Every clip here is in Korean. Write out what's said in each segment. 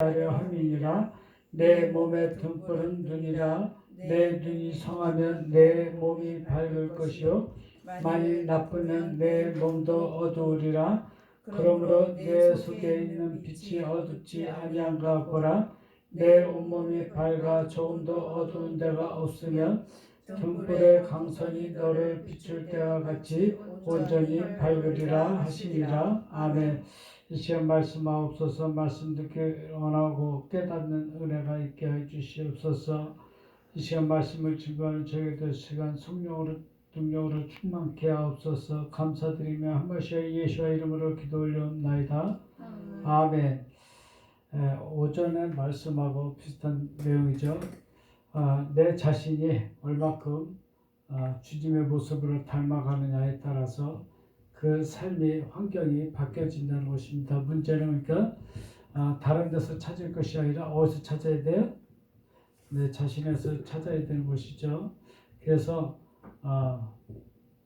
하려 함이니라. 내 몸에 등불은 눈이라. 내 눈이 성하면 내 몸이 밝을 것이요. 만일 나쁘면 내 몸도 어두우리라. 그러므로 내 속에 있는 빛이 어둡지 아니한가 보라. 내 온몸이 밝아 조금도 어두운 데가 없으면 등불의 강선이 너를 비출 때와 같이 온전히 밝으리라 하시니라. 아멘 이 시간 말씀하옵소서. 말씀 듣게 원하고 깨닫는 은혜가 있게 해 주시옵소서. 이 시간 말씀을 증거하는 저희들 시간 성령으로 능력으로 충만케 하옵소서. 감사드리며 한 번씩 예수와 이름으로 기도 올려옵나이다. 아멘. 에, 오전에 말씀하고 비슷한 내용이죠. 아, 내 자신이 얼마큼 아, 주님의 모습으로 닮아가느냐에 따라서 그 삶의 환경이 바뀌어진다는 것입니다. 문제는 그러니까 아, 다른 데서 찾을 것이 아니라 어디서 찾아야 돼요? 내 자신에서 찾아야 되는 것이죠. 그래서 아,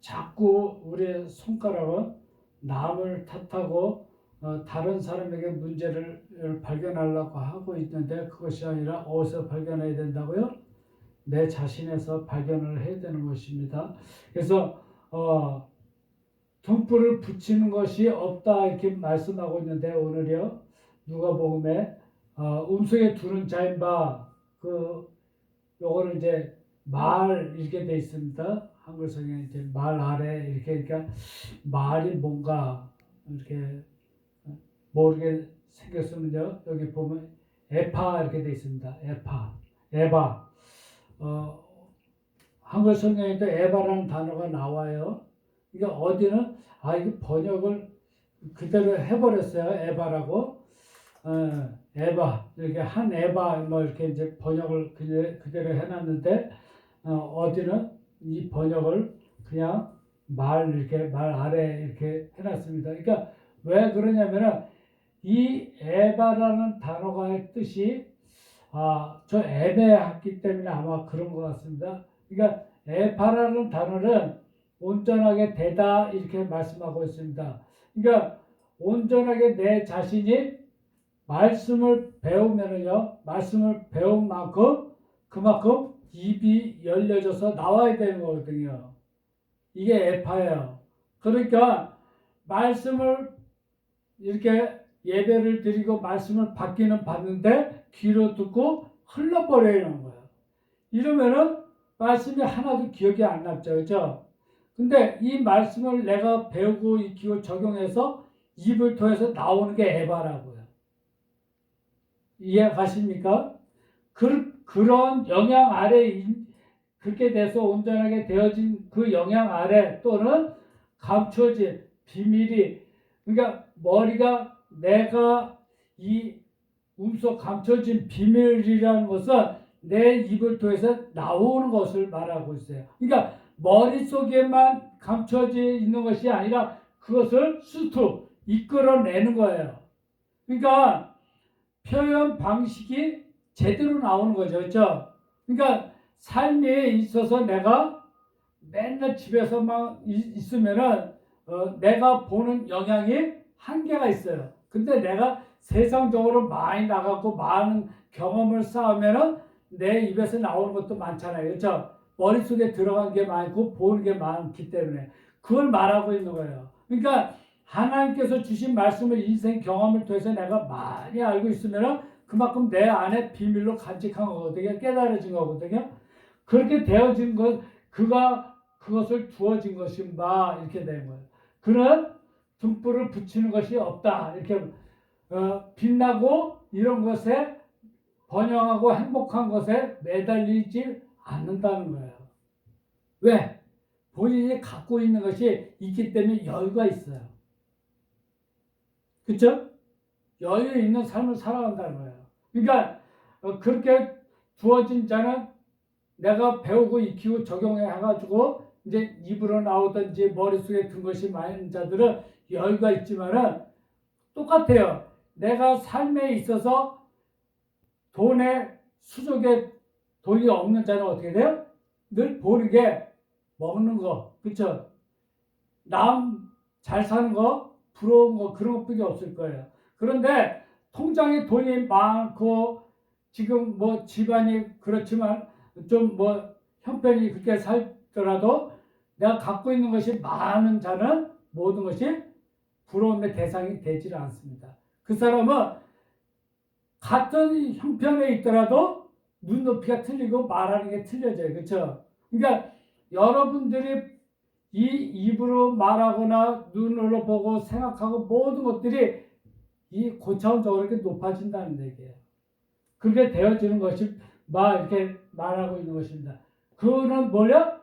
자꾸 우리의 손가락은 남을 탓하고 어, 다른 사람에게 문제를 발견하려고 하고 있는데 그것이 아니라 어디서 발견해야 된다고요? 내 자신에서 발견을 해야 되는 것입니다. 그래서 어, 등불을 붙이는 것이 없다 이렇게 말씀하고 있는데 오늘요 누가복음에 어, 음속에 두는 자인 바그 요거는 이제 말 이렇게 돼 있습니다. 한글 성경에 이제 말 아래 이렇게 그러니까 말이 뭔가 이렇게 모르게 생겼으면요 여기 보면 에파 이렇게 돼 있습니다. 에파 에바 어, 한글 성경에도 에바라는 단어가 나와요. 이게 어디는 아 이게 번역을 그대로 해버렸어요 에바라고 어, 에바 이렇게 한 에바 뭐 이렇게 이제 번역을 그대- 그대로 해놨는데 어, 디는이 번역을 그냥 말 이렇게 말 아래 이렇게 해놨습니다. 그러니까 왜 그러냐면은 이 에바라는 단어가의 뜻이 아 저 애매했기 때문에 아마 그런 것 같습니다. 그러니까 에바라는 단어는 온전하게 되다 이렇게 말씀하고 있습니다. 그러니까 온전하게 내 자신이 말씀을 배우면은요, 말씀을 배운 만큼 그만큼 입이 열려져서 나와야 되는 거거든요. 이게 에파예요. 그러니까 말씀을 이렇게 예배를 드리고 말씀을 받기는 받는데 귀로 듣고 흘러버리는 거예요. 이러면은 말씀이 하나도 기억이 안 남죠. 그죠? 근데 이 말씀을 내가 배우고 익히고 적용해서 입을 통해서 나오는 게 에바라고요. 이해 가십니까? 그, 그런 영향 아래 인- 그렇게 돼서 온전하게 되어진 그 영향 아래 또는 감춰진 비밀이 그러니까 머리가 내가 이 음속 감춰진 비밀이라는 것은 내 입을 통해서 나오는 것을 말하고 있어요. 그러니까 머릿속에만 감춰져 있는 것이 아니라 그것을 수투 이끌어내는 거예요. 그러니까 표현 방식이 제대로 나오는 거죠. 그렇죠? 그러니까 삶에 있어서 내가 맨날 집에서만 이- 있으면은 어, 내가 보는 영향이 한계가 있어요. 근데 내가 세상적으로 많이 나가고 많은 경험을 쌓으면은 내 입에서 나오는 것도 많잖아요. 그렇죠? 머릿속에 들어간 게 많고 보는 게 많기 때문에 그걸 말하고 있는 거예요. 그러니까 하나님께서 주신 말씀을 인생 경험을 통해서 내가 많이 알고 있으면은 그만큼 내 안에 비밀로 간직한 거거든요. 깨달아진 거거든요. 그렇게 되어진 것, 그가 그것을 주어진 것인 바 이렇게 되는 거예요. 그는 등불을 붙이는 것이 없다. 이렇게 어, 빛나고 이런 것에 번영하고 행복한 것에 매달리지 않는다는 거예요. 왜? 본인이 갖고 있는 것이 있기 때문에 여유가 있어요. 그쵸? 여유 있는 삶을 살아간다는 거예요. 그러니까 어, 그렇게 주어진 자는 내가 배우고 익히고 적용해 가지고 이제 입으로 나오든지 머릿속에 든 것이 많은 자들은 여유가 있지만은 똑같아요. 내가 삶에 있어서 돈에 수족에 돈이 없는 자는 어떻게 돼요? 늘 보는 게 먹는 거, 그쵸? 남 잘 사는 거, 부러운 거, 그런 것밖에 없을 거예요. 그런데 통장에 돈이 많고 지금 뭐 집안이 그렇지만 좀 뭐 형편이 그렇게 살더라도 내가 갖고 있는 것이 많은 자는 모든 것이 부러움의 대상이 되질 않습니다. 그 사람은 같은 형편에 있더라도 눈높이가 틀리고 말하는 게 틀려져요. 그렇죠? 그러니까 여러분들이 이 입으로 말하거나 눈으로 보고 생각하고 모든 것들이 이 고차원적으로 이렇게 높아진다는 얘기예요. 그렇게 되어지는 것이 막 이렇게 말하고 있는 것입니다. 그거는 뭐냐?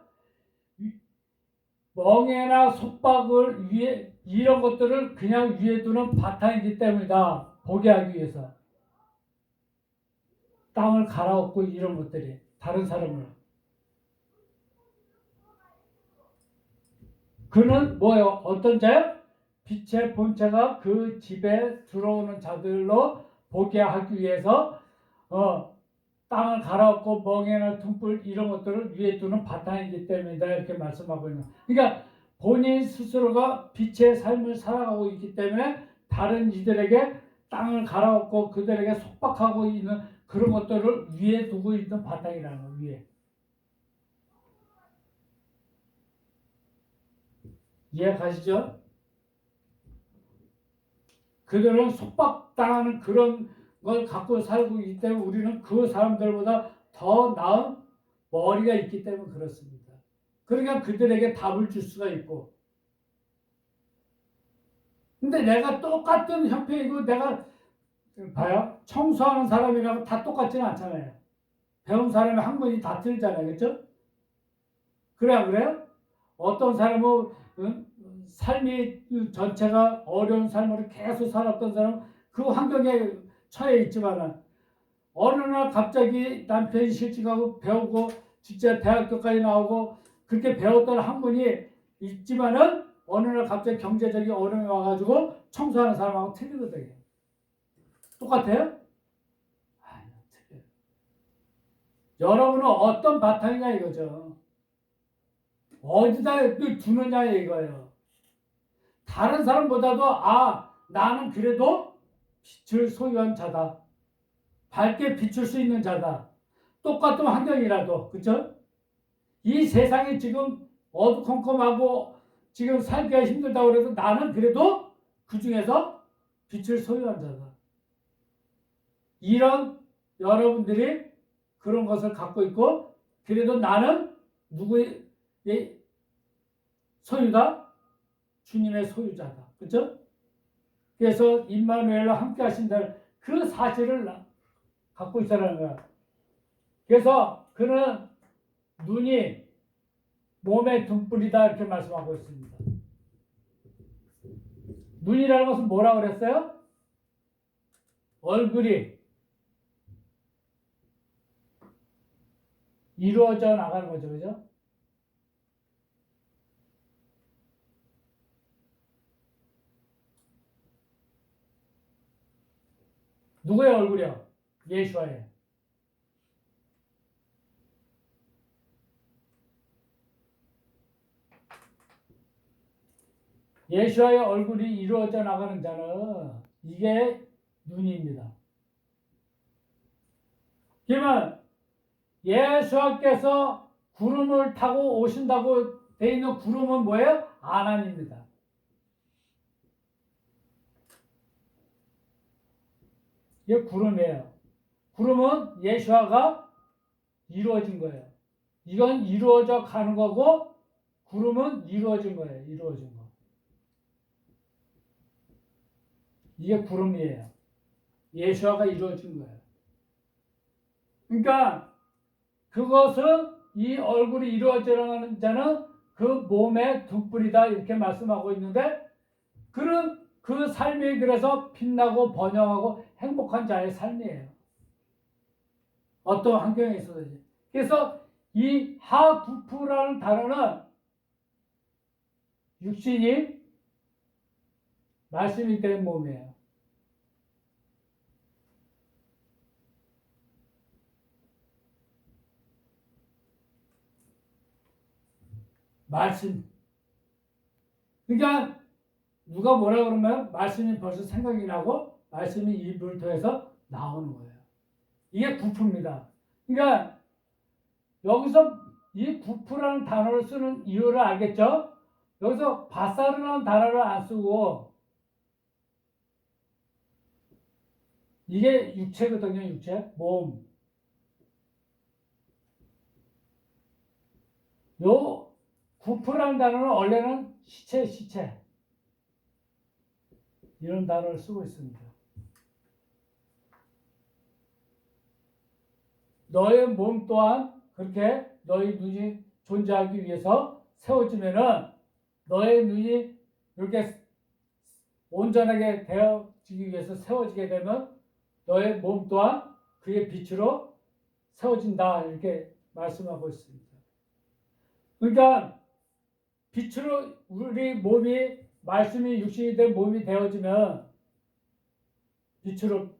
멍에나 속박을 위해 이런 것들을 그냥 위에 두는 바탕이기 때문이다. 보게 하기 위해서. 땅을 갈아엎고 이런 것들이 다른 사람을 그는 뭐예요? 어떤 자요? 빛의 본체가 그 집에 들어오는 자들로 보게 하기 위해서 어, 땅을 갈아엎고 멍에나 둥불 이런 것들을 위에 두는 바탕이기 때문이다 이렇게 말씀하고 있는. 그러니까 본인 스스로가 빛의 삶을 살아가고 있기 때문에 다른 이들에게 땅을 갈아엎고 그들에게 속박하고 있는 그런 것들을 위에 두고 있는 바탕이라는 거예요. 위에. 이해 가시죠? 그들은 속박당하는 그런 걸 갖고 살고 있기 때문에 우리는 그 사람들보다 더 나은 머리가 있기 때문에 그렇습니다. 그러니까 그들에게 답을 줄 수가 있고. 근데 내가 똑같은 형편이고 내가 봐요. 청소하는 사람이라고 다 똑같지는 않잖아요. 배운 사람이 한 번이 다 틀리잖아요. 그렇죠? 그래 안 그래요? 어떤 사람은 응? 삶이 전체가 어려운 삶으로 계속 살았던 사람 그 환경에 처해 있지만은 어느 날 갑자기 남편이 실직하고 배우고 진짜 대학교까지 나오고 그렇게 배웠던 한 분이 있지만은 어느 날 갑자기 경제적인 어려움이 와가지고 청소하는 사람하고 틀리거든요. 똑같아요? 아니요, 틀려요. 여러분은 어떤 바탕이냐 이거죠. 어디다 두느냐 이거예요. 다른 사람보다도 아 나는 그래도 빛을 소유한 자다. 밝게 비출 수 있는 자다. 똑같은 환경이라도 그죠? 이 세상이 지금 어두컴컴하고 지금 살기가 힘들다고 그래도 나는 그래도 그 중에서 빛을 소유한 자다. 이런 여러분들이 그런 것을 갖고 있고 그래도 나는 누구의 소유다? 주님의 소유자다. 그죠? 그래서 임마누엘과 함께 하신다는 그 사실을 갖고 있다는 거야. 그래서 그는 눈이 몸의 등불이다 이렇게 말씀하고 있습니다. 눈이라는 것은 뭐라 그랬어요? 얼굴이 이루어져 나가는 거죠. 그죠? 누구의 얼굴이요? 예수와의. 예수와의 얼굴이 이루어져 나가는 자는 이게 눈입니다. 그러면 예수께서 구름을 타고 오신다고 돼 있는 구름은 뭐예요? 아난입니다. 이게 구름이에요. 구름은 예수아가 이루어진 거예요. 이건 이루어져 가는 거고 구름은 이루어진 거예요. 이루어진 거. 이게 구름이에요. 예수아가 이루어진 거예요. 그러니까 그것은 이 얼굴이 이루어져가는 자는 그 몸의 등불이다 이렇게 말씀하고 있는데 그런 그 삶이 그래서 빛나고 번영하고 행복한 자의 삶이에요. 어떤 환경에 있어서든지. 그래서 이 하부프라는 단어는 육신이 말씀이 된 몸이에요. 말씀. 그러니까 누가 뭐라 그러면 말씀이 벌써 생각이 나고 말씀이 입을 통해서 나오는 거예요. 이게 구프입니다. 그러니까 여기서 이 구프라는 단어를 쓰는 이유를 알겠죠? 여기서 바사르라는 단어를 안 쓰고 이게 육체거든요, 육체. 몸. 요 구프라는 단어는 원래는 시체, 시체. 이런 단어를 쓰고 있습니다. 너의 몸 또한 그렇게 너희 눈이 존재하기 위해서 세워지면은 너의 눈이 이렇게 온전하게 되어지기 위해서 세워지게 되면 너의 몸 또한 그의 빛으로 세워진다 이렇게 말씀하고 있습니다. 그러니까 빛으로 우리 몸이 말씀이 육신이 된 몸이 되어지면 빛으로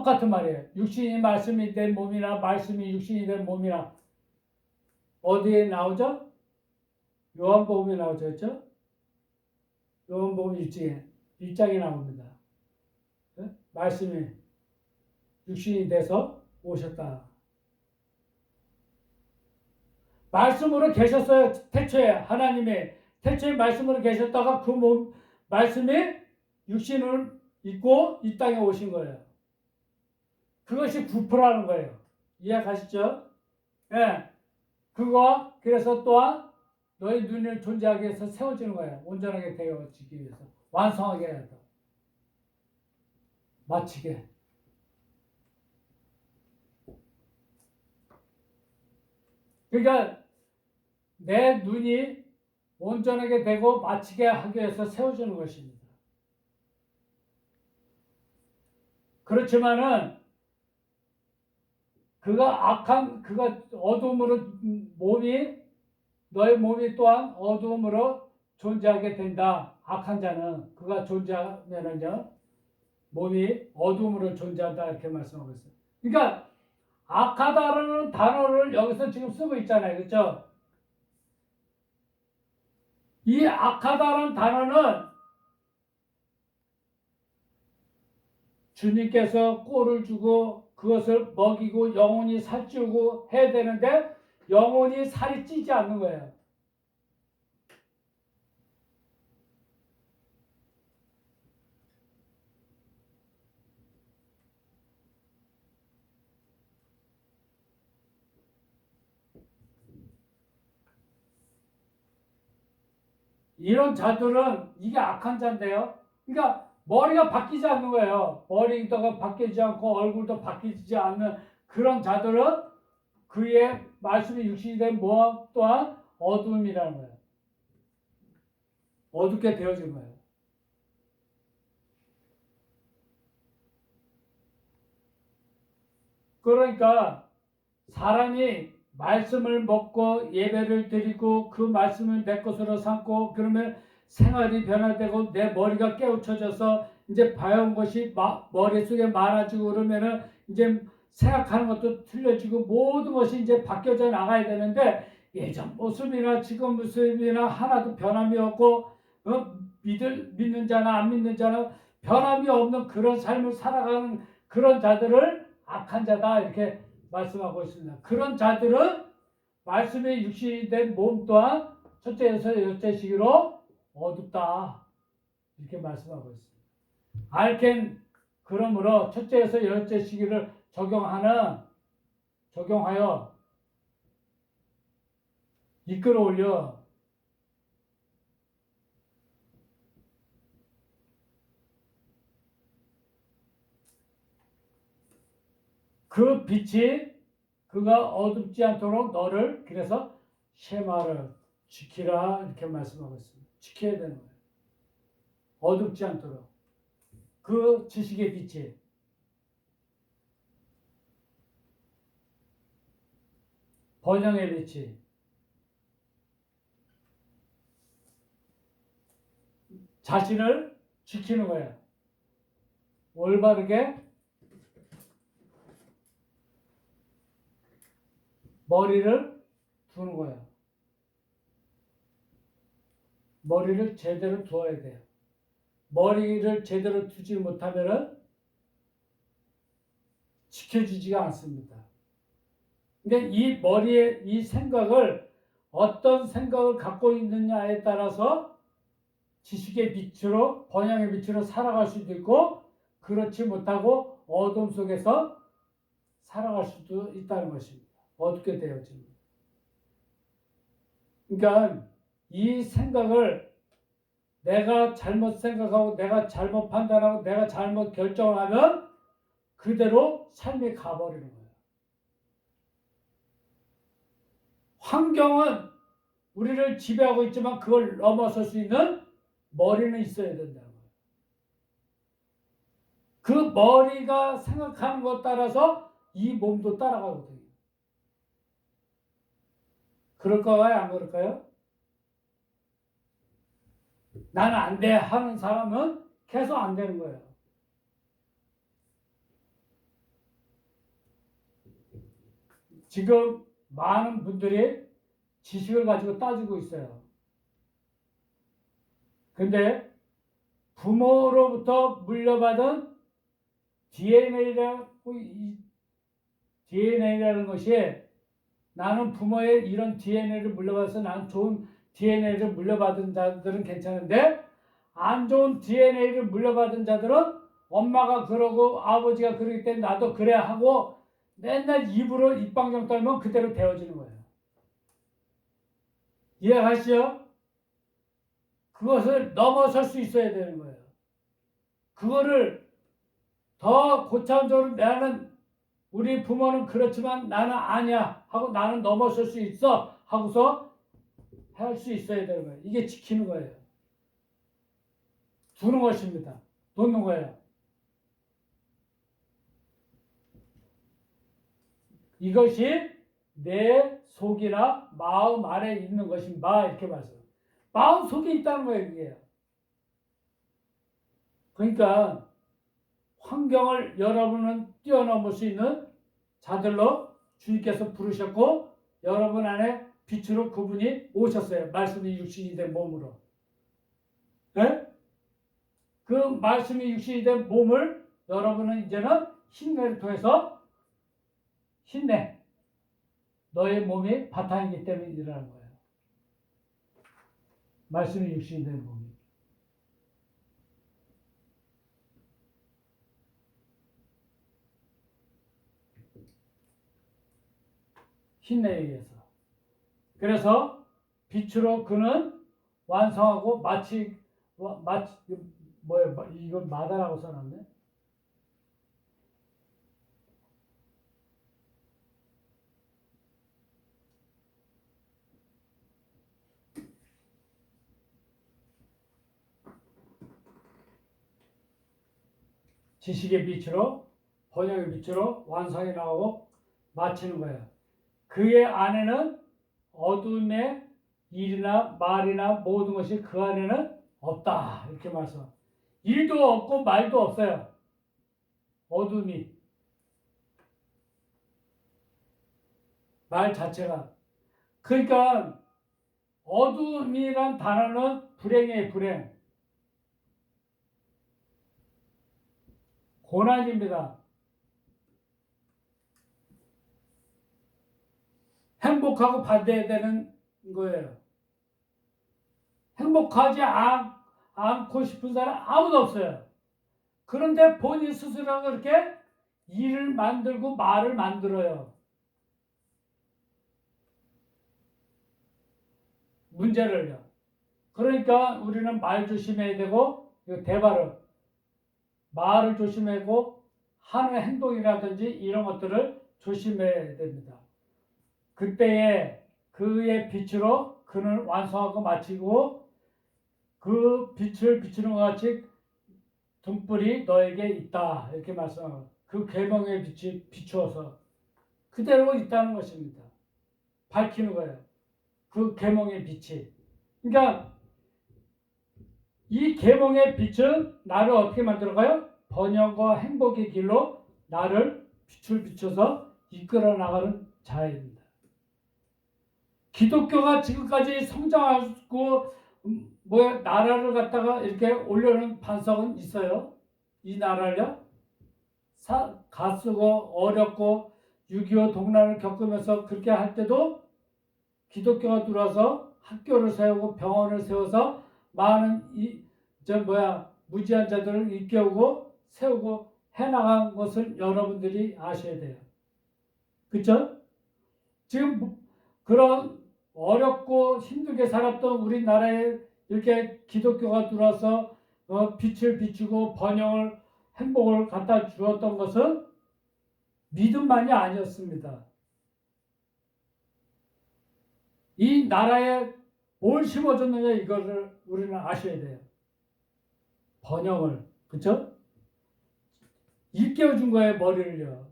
똑같은 말이에요. 육신이 말씀이 된 몸이나 말씀이 육신이 된 몸이나 어디에 나오죠? 요한복음에 나오죠, 그렇죠? 요한복음 1장에 1장에 나옵니다. 예? 말씀이 육신이 돼서 오셨다. 말씀으로 계셨어요. 태초에 하나님의 태초에 말씀으로 계셨다가 그 몸 말씀이 육신을 입고 이 땅에 오신 거예요. 그것이 구프라는 거예요. 이해 가시죠? 예. 그거 그래서 또한 너희 눈을 존재하게 해서 세워지는 거예요. 온전하게 되어지기 위해서 완성하게 해서 마치게. 그러니까 내 눈이 온전하게 되고 마치게 하기 위해서 세워주는 것입니다. 그렇지만은 그가 악한 그가 어둠으로 몸이 너의 몸이 또한 어둠으로 존재하게 된다. 악한 자는 그가 존재하면은요 몸이 어둠으로 존재한다 이렇게 말씀하고 있어요. 그러니까 악하다라는 단어를 여기서 지금 쓰고 있잖아요. 그렇죠? 이 악하다라는 단어는 주님께서 꼴을 주고 그것을 먹이고 영혼이 살찌우고 해야 되는데 영혼이 살이 찌지 않는 거예요. 이런 자들은 이게 악한 자인데요. 그러니까 머리가 바뀌지 않는 거예요. 머리가 바뀌지 않고 얼굴도 바뀌지 않는 그런 자들은 그의 말씀이 육신이 된 모함 또한 어둠이라는 거예요. 어둡게 되어진 거예요. 그러니까 사람이 말씀을 먹고 예배를 드리고 그 말씀을 내 것으로 삼고 그러면 생활이 변화되고 내 머리가 깨우쳐져서 이제 봐온 것이 마, 머릿속에 많아지고 그러면은 이제 생각하는 것도 틀려지고 모든 것이 이제 바뀌어져 나가야 되는데 예전 모습이나 지금 모습이나 하나도 변함이 없고 어? 믿을 믿는 자나 안 믿는 자나 변함이 없는 그런 삶을 살아가는 그런 자들을 악한 자다 이렇게 말씀하고 있습니다. 그런 자들은 말씀의 육신이 된 몸 또한 첫째에서 여째 시기로 어둡다 이렇게 말씀하고 있습니다. 알켄 그러므로 첫째에서 열째 시기를 적용하는 적용하여 이끌어 올려 그 빛이 그가 어둡지 않도록 너를 그래서 쉐마를 지키라 이렇게 말씀하고 있습니다. 지켜야 되는 거예요. 어둡지 않도록 그 지식의 빛이 번영의 빛이 자신을 지키는 거예요. 올바르게 머리를 두는 거예요. 머리를 제대로 두어야 돼요. 머리를 제대로 두지 못하면은 지켜주지가 않습니다. 근데 이 머리에 이 생각을 어떤 생각을 갖고 있느냐에 따라서 지식의 빛으로 번영의 빛으로 살아갈 수도 있고 그렇지 못하고 어둠 속에서 살아갈 수도 있다는 것입니다. 어둡게 되어집니다. 그러니까 이 생각을 내가 잘못 생각하고 내가 잘못 판단하고 내가 잘못 결정을 하면 그대로 삶이 가버리는 거예요. 환경은 우리를 지배하고 있지만 그걸 넘어설 수 있는 머리는 있어야 된다는 거예요. 그 머리가 생각하는 것 따라서 이 몸도 따라가거든요. 그럴까요? 안 그럴까요? 나는 안돼 하는 사람은 계속 안 되는 거예요. 지금 많은 분들이 지식을 가지고 따지고 있어요. 근데 부모로부터 물려받은 DNA라고 DNA라는 것이 나는 부모의 이런 DNA를 물려받아서 나는 좋은 DNA를 물려받은 자들은 괜찮은데 안 좋은 DNA를 물려받은 자들은 엄마가 그러고 아버지가 그러기 때문에 나도 그래 하고 맨날 입으로 입방정 떨면 그대로 되어지는 거예요. 이해하시죠? 그것을 넘어설 수 있어야 되는 거예요. 그거를 더 고차원적으로 나는 우리 부모는 그렇지만 나는 아니야 하고 나는 넘어설 수 있어 하고서 할 수 있어야 되는 거예요. 이게 지키는 거예요. 두는 것입니다. 놓는 거예요. 이것이 내 속이나 마음 안에 있는 것인가 이렇게 말씀. 마음 속에 있다는 거예요, 이게. 그러니까 환경을 여러분은 뛰어넘을 수 있는 자들로 주님께서 부르셨고 여러분 안에 빛으로 그분이 오셨어요. 말씀이 육신이 된 몸으로. 예? 그 말씀이 육신이 된 몸을 여러분은 이제는 힘내를 통해서 힘내. 너의 몸이 바탕이기 때문이라는 거예요. 말씀이 육신이 된 몸이. 힘내에 의해서. 그래서 빛으로 그는 완성하고 마치 와- 마치 뭐야 이건 마다라고 써놨네. 지식의 빛으로 번영의 빛으로 완성해 나오고 마치는 거예요. 그의 안에는 어둠의 일이나 말이나 모든 것이 그 안에는 없다 이렇게 말씀. 일도 없고 말도 없어요. 어둠이 말 자체가 그러니까 어둠이란 단어는 불행의 불행 고난입니다. 행복하고 반대되는 거예요. 행복하지 않, 않고 싶은 사람 아무도 없어요. 그런데 본인 스스로가 그렇게 일을 만들고 말을 만들어요. 문제를요. 그러니까 우리는 말 조심해야 되고, 대발을, 말을 조심하고, 하는 행동이라든지 이런 것들을 조심해야 됩니다. 그때에 그의 빛으로 그는 완성하고 마치고 그 빛을 비추는 것 같이 등불이 너에게 있다 이렇게 말씀하고 그 계명의 빛이 비추어서 그대로 있다는 것입니다. 밝히는 거예요. 그 계명의 빛이. 그러니까 이 계명의 빛은 나를 어떻게 만들어가요? 번영과 행복의 길로 나를 빛을 비춰서 이끌어 나가는 자입니다. 기독교가 지금까지 성장하고 음, 뭐야 나라를 갖다가 이렇게 올려놓은 반석은 있어요. 이 나라를요. 사, 가쓰고 어렵고 6.25 동란을 겪으면서 그렇게 할 때도 기독교가 들어와서 학교를 세우고 병원을 세워서 많은 이 저 뭐야 무지한 자들을 일깨우고 세우고 해나간 것을 여러분들이 아셔야 돼요. 그쵸? 지금 뭐- 그런 어렵고 힘들게 살았던 우리나라에 이렇게 기독교가 들어와서 어, 빛을 비추고 번영을 행복을 갖다 주었던 것은 믿음만이 아니었습니다. 이 나라에 뭘 심어줬느냐 이거를 우리는 아셔야 돼요. 번영을 그쵸? 일깨워준 거예요 머리를요.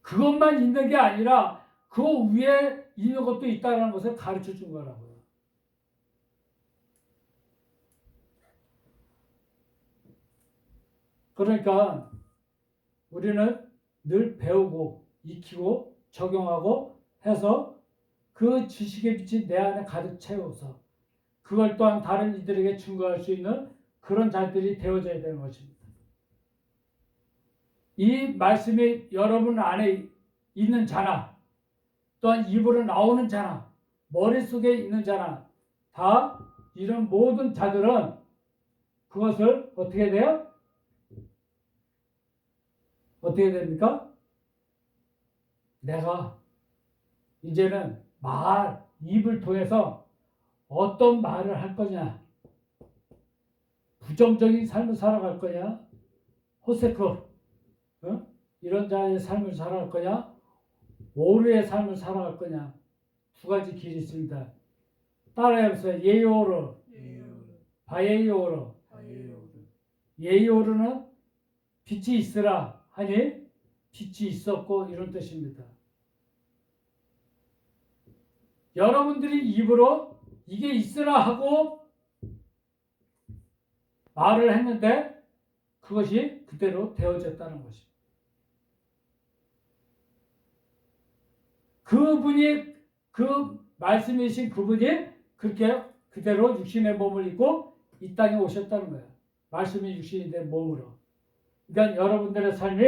그것만 있는 게 아니라 그 위에 있는 것도 있다는 것을 가르쳐 준 거라고요. 그러니까 우리는 늘 배우고 익히고 적용하고 해서 그 지식의 빛이 내 안에 가득 채워서 그걸 또한 다른 이들에게 증거할 수 있는 그런 자들이 되어져야 되는 것입니다. 이 말씀이 여러분 안에 있는 자나 또한 입으로 나오는 자나 머릿속에 있는 자나 다 이런 모든 자들은 그것을 어떻게 돼요? 어떻게 됩니까? 내가 이제는 말, 입을 통해서 어떤 말을 할 거냐? 부정적인 삶을 살아갈 거냐? 호세크, 어? 이런 자의 삶을 살아갈 거냐? 오르의 삶을 살아갈 거냐? 두 가지 길이 있습니다. 따라해보세요. 예요르, 바예요르. 예요르는 빛이 있으라 하니 빛이 있었고 이런 뜻입니다. 여러분들이 입으로 이게 있으라 하고 말을 했는데 그것이 그대로 되어졌다는 것입니다. 그분이 그 말씀이신 그분이 그렇게 그대로 육신의 몸을 입고 이 땅에 오셨다는 거예요. 말씀이 육신이 된 몸으로. 그러니까 여러분들의 삶이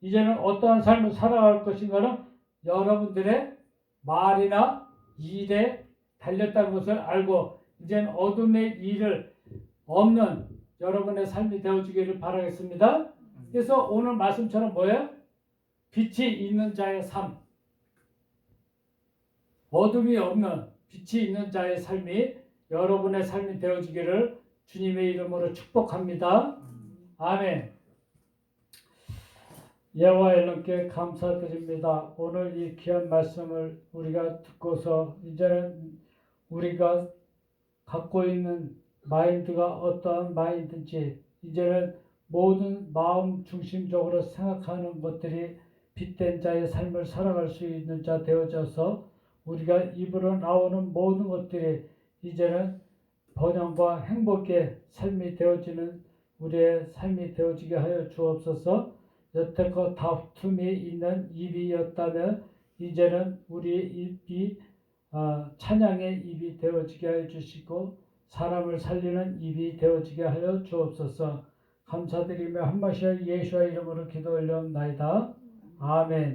이제는 어떠한 삶을 살아갈 것인가는 여러분들의 말이나 일에 달렸다는 것을 알고 이제는 어둠의 일을 없는 여러분의 삶이 되어주기를 바라겠습니다. 그래서 오늘 말씀처럼 뭐예요? 빛이 있는 자의 삶. 어둠이 없는 빛이 있는 자의 삶이 여러분의 삶이 되어주기를 주님의 이름으로 축복합니다. 아멘. 여호와 하나님께 감사드립니다. 오늘 이 귀한 말씀을 우리가 듣고서 이제는 우리가 갖고 있는 마인드가 어떠한 마인드인지 이제는 모든 마음 중심적으로 생각하는 것들이 빛된 자의 삶을 살아갈 수 있는 자 되어져서 우리가 입으로 나오는 모든 것들이 이제는 번영과 행복의 삶이 되어지는 우리의 삶이 되어지게 하여 주옵소서. 여태껏 다툼이 있는 입이었다면 이제는 우리의 입이 아, 찬양의 입이 되어지게 하여 주시고 사람을 살리는 입이 되어지게 하여 주옵소서. 감사드리며 한 마디씩 예수와 이름으로 기도 올려옵나이다. 아멘.